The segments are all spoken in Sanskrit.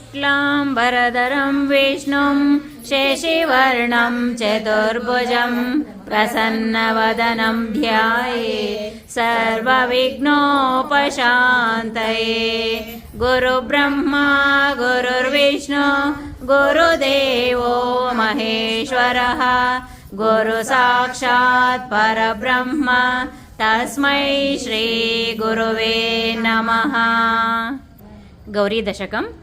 शुक्लाम्बरधरं विष्णुं शेषिवर्णं चतुर्भुजं प्रसन्नवदनं ध्याये सर्वविघ्नोपशान्तये। गुरुब्रह्मा गुरुर्विष्णु गुरुदेवो महेश्वरः। गुरुसाक्षात् परब्रह्म तस्मै श्रीगुरुवे नमः। गौरीदशकम्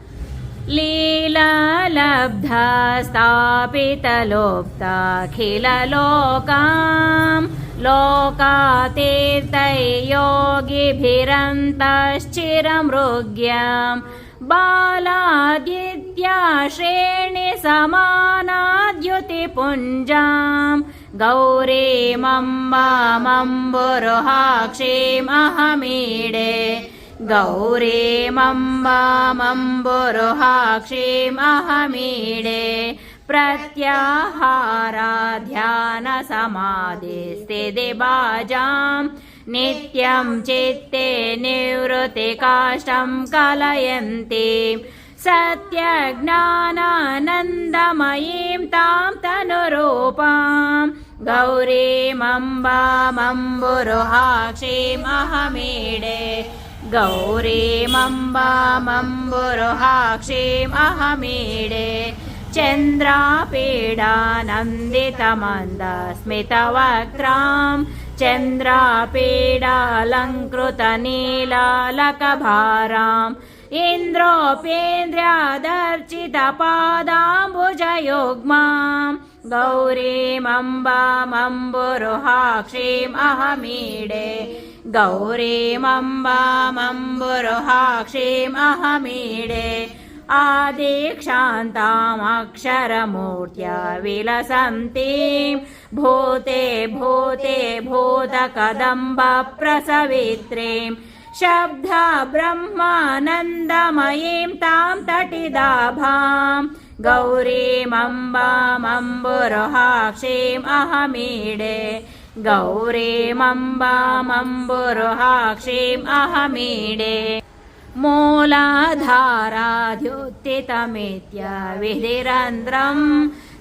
स्थापितलोक्ताखिललोकाम् लोकातीर्थयोगिभिरन्तश्चिरमृग्याम् बालादित्या श्रेणि समानाद्युतिपुञ्जाम् गौरीमम्बामम्बुरुहाक्षीमहमीडे गौरीमम्बामम्बुरुहाक्षीमहमीडे प्रत्याहाराध्यानसमाधिस्थितिबाजाम् नित्यं चित्ते निवृत्तिकाष्ठं कलयन्ति सत्यज्ञानानन्दमयीं तां तनुरूपाम् गौरीमम्बामम्बुरुहाक्षीमहमीडे गौरीमम्बामम्बुरुहाक्षीमहमीडे चन्द्रापीडानन्दितमन्दस्मितवक्त्राम्। चन्द्रापीडालङ्कृतनीलालकभाराम्। इन्द्रोपेन्द्र्यादर्चितपादाम्बुजयुग्माम्। गौरीमम्बामम्बुरुहाक्षीमहमीडे गौरीमम्बामम्बुरुहाक्षीमहमीडे आदिक्षान्तामक्षरमूर्त्या विलसन्तीं भूते भूते भूतकदम्बप्रसवित्रीं शब्द ब्रह्मानन्दमयीं तां तटिदाभाम्। गौरीमम्बामम्बुरुहाक्षीमहमीडे गौरीमम्बामम्बुरुहाक्षीमहमीडे मूलाधाराध्युत्थितमेत्य विधिरन्ध्रम्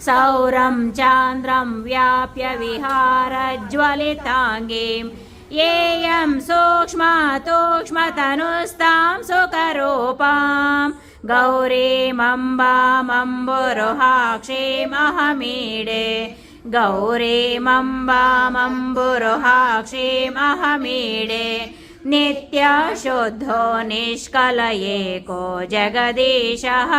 सौरं चान्द्रं व्याप्य विहारज्वलिताङ्गीम्। येयं सूक्ष्मतूक्ष्मतनुस्तां सुकरूपाम् गौरीमम्बामम्बुरुहाक्षीमहमीडे गौरीमम्बामम्बुरुहाक्षीमहमीडे नित्यशुद्धो निष्कलयेको जगदीशः।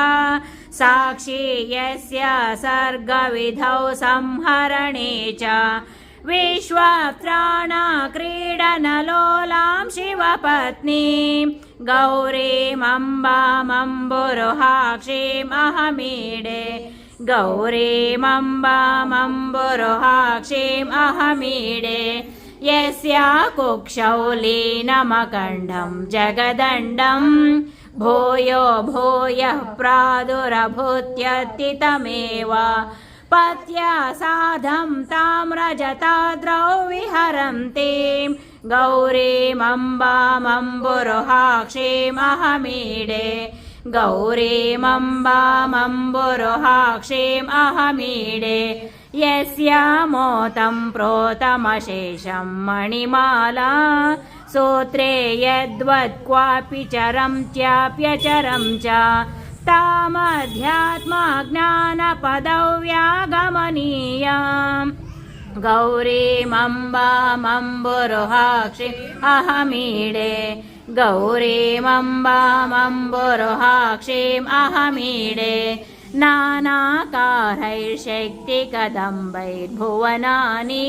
साक्षी यस्य सर्गविधौ संहरणे च विश्वत्राणक्रीडनलोलां शिवपत्नीं। गौरीमम्बामम्बुरुहाक्षीमहमीडे गौरीमम्बामम्बुरुहाक्षीमहमीडे यस्या कुक्षौ लीनमकण्डं जगदण्डम् भूयो भूयः प्रादुरभूत्यतितमेव। पत्या साधं ताम्रजताद्रौ विहरन्तीं गौरीमम्बामम्बुरुहाक्षीमहमीडे गौरीमम्बामम्बुरुहाक्षीमहमीडे यस्यामोतं प्रोतमशेषं मणिमाला। सूत्रे यद्वत् क्वापि चरं चाप्यचरं च। तामध्यात्मा ज्ञानपदौ व्यागमनीयाम् गौरीमम्बामम्बुरुहाक्षि अहमीडे गौरीमम्बामम्बुरुहाक्षीम् अहमीडे नानाकारैर्शक्तिकदम्बैर्भुवनानि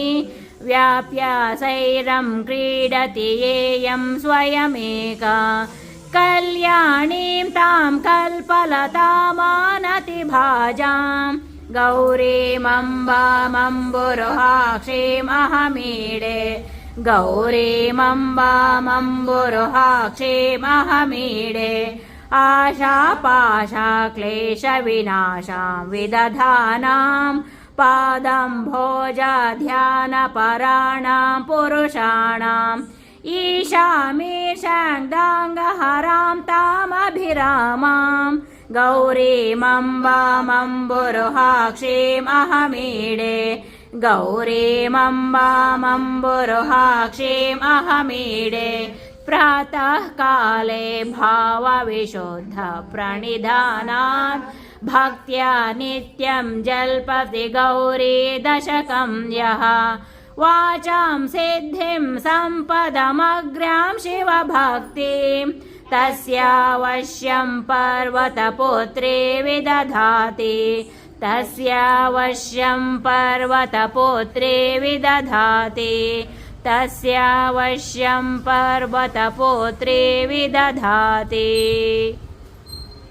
व्याप्यासैरं क्रीडति येयं स्वयमेका कल्याणीं तां कल्पलतामानतिभाजाम् गौरीमम्बामम्बुरुहाक्षीमहमीडे गौरीमम्बामम्बुरुहाक्षीमहमीडे आशापाशाक्लेशविनाशां विदधानां पादं भोजध्यानपराणां पुरुषाणाम् ईशामीशाङ्गाङ्गहरां तामभिरामां। गौरीमम्बामम्बुरुहाक्षीमहमीडे गौरीमम्बामम्बुरुहाक्षीमहमीडे प्रातः काले भावविशुद्ध प्रणिधानात् भक्त्या नित्यं जल्पति गौरी दशकं यः। वाचां सिद्धिं सम्पदमग्र्यां शिवभक्तिं तस्यावश्यं पर्वतपुत्रे विदधाति तस्यावश्यं पर्वतपुत्रे विदधाति। तस्यावश्यं पर्वतपुत्रे विदधाति